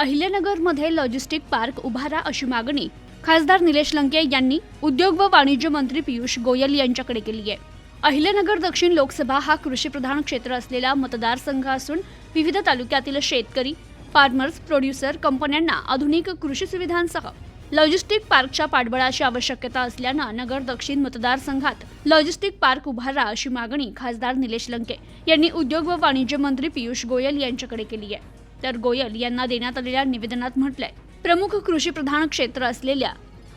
अहिल्यानगरमध्ये logistic park उभारा अशी मागणी खासदार निलेश लंके यांनी उद्योग व वाणिज्य मंत्री पियुष गोयल यांच्याकडे केली आहे. अहिल्यानगर दक्षिण लोकसभा हा कृषीप्रधान क्षेत्र असलेला मतदारसंघ असून विविध तालुक्यातील शेतकरी फार्मर्स प्रोड्युसर कंपन्यांना आधुनिक कृषी सुविधांसह लॉजिस्टिक पार्कच्या पाठबळाची आवश्यकता असल्यानं नगर दक्षिण मतदारसंघात लॉजिस्टिक पार्क उभारा अशी मागणी खासदार निलेश लंके यांनी उद्योग व वाणिज्य मंत्री पियुष गोयल यांच्याकडे केली आहे. तर गोयल यांना देण्यात आलेल्या निवेदनात म्हटलंय प्रमुख कृषी प्रधान क्षेत्र असलेल्या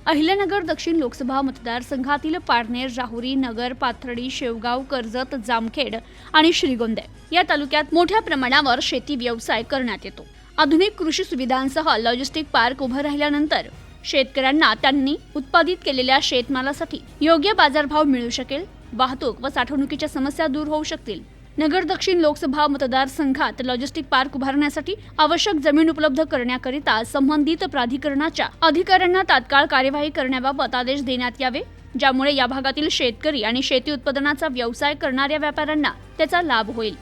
अहिल्यानगर दक्षिण लोकसभा मतदारसंघातील पारनेर राहुरी नगर पाथर्डी शेवगाव कर्जत जामखेड आणि श्रीगोंदे या तालुक्यात मोठ्या प्रमाणावर शेती व्यवसाय करण्यात येतो. आधुनिक कृषी सुविधांसह लॉजिस्टिक पार्क उभं राहिल्यानंतर शेतकऱ्यांना त्यांनी उत्पादित केलेल्या शेतमालासाठी योग्य बाजारभाव मिळू शकेल वाहतूक व साठवणुकीच्या समस्या दूर होऊ शकतील. नगर दक्षिण लोकसभा मतदारसंघात लॉजिस्टिक पार्क उभारण्यासाठी आवश्यक जमीन उपलब्ध करण्याकरिता संबंधित प्राधिकरणाच्या अधिकाऱ्यांना तात्काळ कार्यवाही करण्याबाबत आदेश देण्यात यावे. ज्यामुळे या भागातील शेतकरी आणि शेती उत्पादनाचा व्यवसाय करणाऱ्या व्यापाऱ्यांना त्याचा लाभ होईल.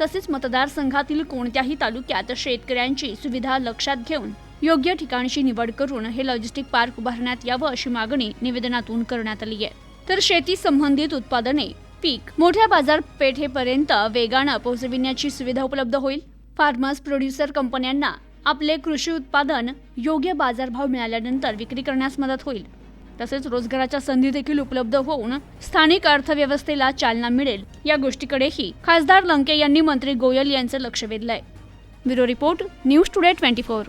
तसेच मतदारसंघातील कोणत्याही तालुक्यात शेतकऱ्यांची सुविधा लक्षात घेऊन योग्य ठिकाणची निवड करून हे लॉजिस्टिक पार्क उभारण्यात यावं अशी मागणी निवेदनातून करण्यात आली आहे. तर शेती संबंधित उत्पादने पीक मोठ्या बाजारपेठेपर्यंत वेगानं पोहोचविण्याची सुविधा उपलब्ध होईल. फार्मर्स प्रोड्युसर कंपन्यांना आपले कृषी उत्पादन योग्य बाजारभाव मिळाल्यानंतर विक्री करण्यास मदत होईल. तसेच रोजगाराच्या संधी देखील उपलब्ध होऊन स्थानिक अर्थव्यवस्थेला चालना मिळेल या गोष्टीकडेही खासदार लंके यांनी मंत्री गोयल यांचं लक्ष वेधलंय. Bureau report news today twenty four.